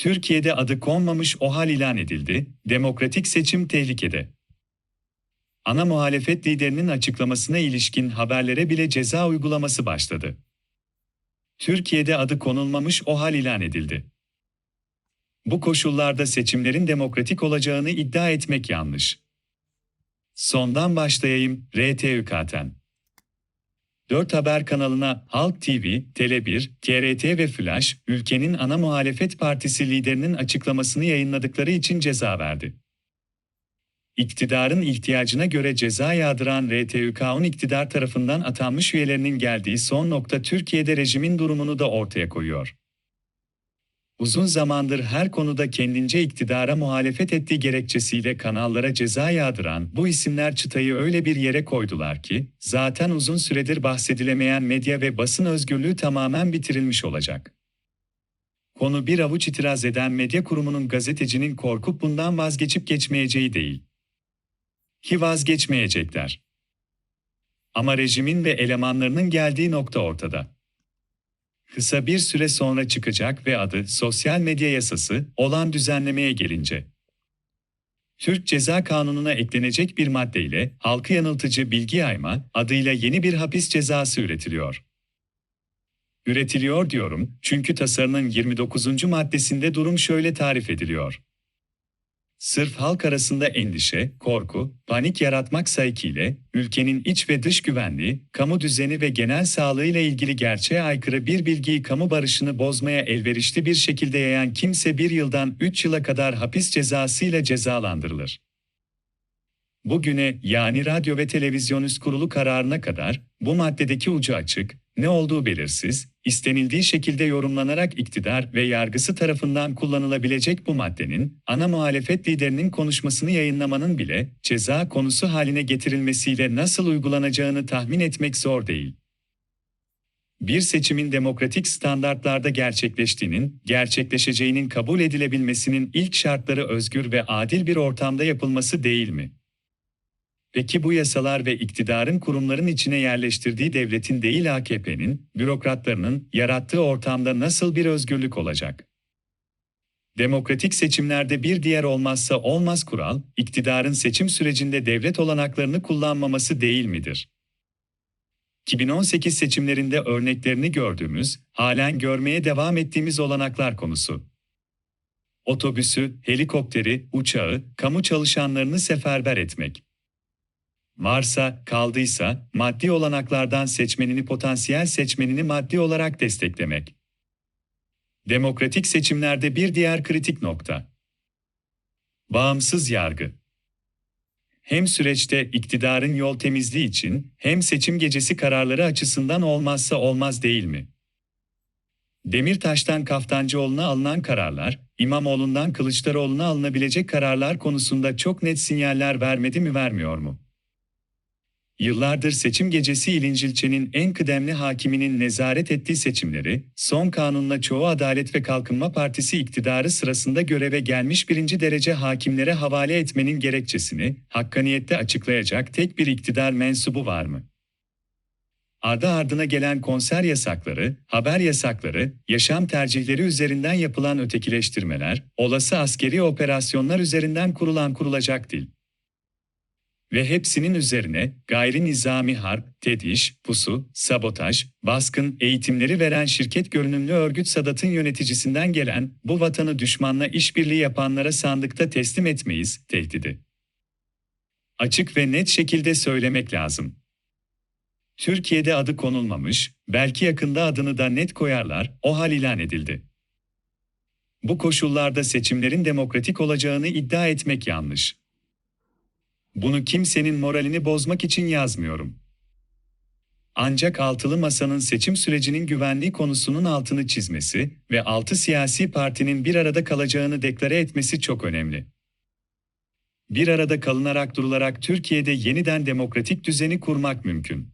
Türkiye'de adı konmamış OHAL ilan edildi, demokratik seçim tehlikede. Ana muhalefet liderinin açıklamasına ilişkin haberlere bile ceza uygulaması başladı. Türkiye'de adı konulmamış OHAL ilan edildi. Bu koşullarda seçimlerin demokratik olacağını iddia etmek yanlış. Sondan başlayayım, RTÜK'ten. 4 Haber kanalına Halk TV, Tele1, TRT ve Flash, ülkenin ana muhalefet partisi liderinin açıklamasını yayınladıkları için ceza verdi. İktidarın ihtiyacına göre ceza yağdıran RTÜK'un iktidar tarafından atanmış üyelerinin geldiği son nokta Türkiye'de rejimin durumunu da ortaya koyuyor. Uzun zamandır her konuda kendince iktidara muhalefet ettiği gerekçesiyle kanallara ceza yağdıran bu isimler çıtayı öyle bir yere koydular ki, zaten uzun süredir bahsedilemeyen medya ve basın özgürlüğü tamamen bitirilmiş olacak. Konu bir avuç itiraz eden medya kurumunun gazetecinin korkup bundan vazgeçip geçmeyeceği değil. Ki vazgeçmeyecekler. Ama rejimin ve elemanlarının geldiği nokta ortada kısa bir süre sonra çıkacak ve adı sosyal medya yasası olan düzenlemeye gelince. Türk Ceza Kanunu'na eklenecek bir maddeyle halkı yanıltıcı bilgi yayma adıyla yeni bir hapis cezası üretiliyor. Üretiliyor diyorum çünkü tasarının 29. maddesinde durum şöyle tarif ediliyor. Sırf halk arasında endişe, korku, panik yaratmak saykiyle, ülkenin iç ve dış güvenliği, kamu düzeni ve genel sağlığı ile ilgili gerçeğe aykırı bir bilgiyi kamu barışını bozmaya elverişli bir şekilde yayan kimse bir yıldan üç yıla kadar hapis cezası ile cezalandırılır. Bugüne yani Radyo ve Televizyon Üst Kurulu kararına kadar bu maddedeki ucu açık, ne olduğu belirsiz, istenildiği şekilde yorumlanarak iktidar ve yargısı tarafından kullanılabilecek bu maddenin, ana muhalefet liderinin konuşmasını yayınlamanın bile ceza konusu haline getirilmesiyle nasıl uygulanacağını tahmin etmek zor değil. Bir seçimin demokratik standartlarda gerçekleştiğinin, gerçekleşeceğinin kabul edilebilmesinin ilk şartları özgür ve adil bir ortamda yapılması değil mi? Peki bu yasalar ve iktidarın kurumların içine yerleştirdiği devletin değil AKP'nin, bürokratlarının yarattığı ortamda nasıl bir özgürlük olacak? Demokratik seçimlerde bir diğer olmazsa olmaz kural, iktidarın seçim sürecinde devlet olanaklarını kullanmaması değil midir? 2018 seçimlerinde örneklerini gördüğümüz, halen görmeye devam ettiğimiz olanaklar konusu. Otobüsü, helikopteri, uçağı, kamu çalışanlarını seferber etmek. Varsa, kaldıysa, maddi olanaklardan seçmenini potansiyel seçmenini maddi olarak desteklemek. Demokratik seçimlerde bir diğer kritik nokta. Bağımsız yargı. Hem süreçte iktidarın yol temizliği için hem seçim gecesi kararları açısından olmazsa olmaz değil mi? Demirtaş'tan Kaftancıoğlu'na alınan kararlar, İmamoğlu'ndan Kılıçdaroğlu'na alınabilecek kararlar konusunda çok net sinyaller vermedi mi vermiyor mu? Yıllardır seçim gecesi İlincilçe'nin en kıdemli hakiminin nezaret ettiği seçimleri, son kanunla çoğu Adalet ve Kalkınma Partisi iktidarı sırasında göreve gelmiş birinci derece hakimlere havale etmenin gerekçesini, hakkaniyette açıklayacak tek bir iktidar mensubu var mı? Ardı ardına gelen konser yasakları, haber yasakları, yaşam tercihleri üzerinden yapılan ötekileştirmeler, olası askeri operasyonlar üzerinden kurulan kurulacak dil ve hepsinin üzerine gayri nizami harp, tediş, pusu, sabotaj, baskın eğitimleri veren şirket görünümlü örgüt Sadat'ın yöneticisinden gelen bu vatanı düşmanla işbirliği yapanlara sandıkta teslim etmeyiz tehdidi. Açık ve net şekilde söylemek lazım. Türkiye'de adı konulmamış, belki yakında adını da net koyarlar, o hal ilan edildi. Bu koşullarda seçimlerin demokratik olacağını iddia etmek yanlış. Bunu kimsenin moralini bozmak için yazmıyorum. Ancak altılı masanın seçim sürecinin güvenliği konusunun altını çizmesi ve altı siyasi partinin bir arada kalacağını deklare etmesi çok önemli. Bir arada kalınarak durularak Türkiye'de yeniden demokratik düzeni kurmak mümkün.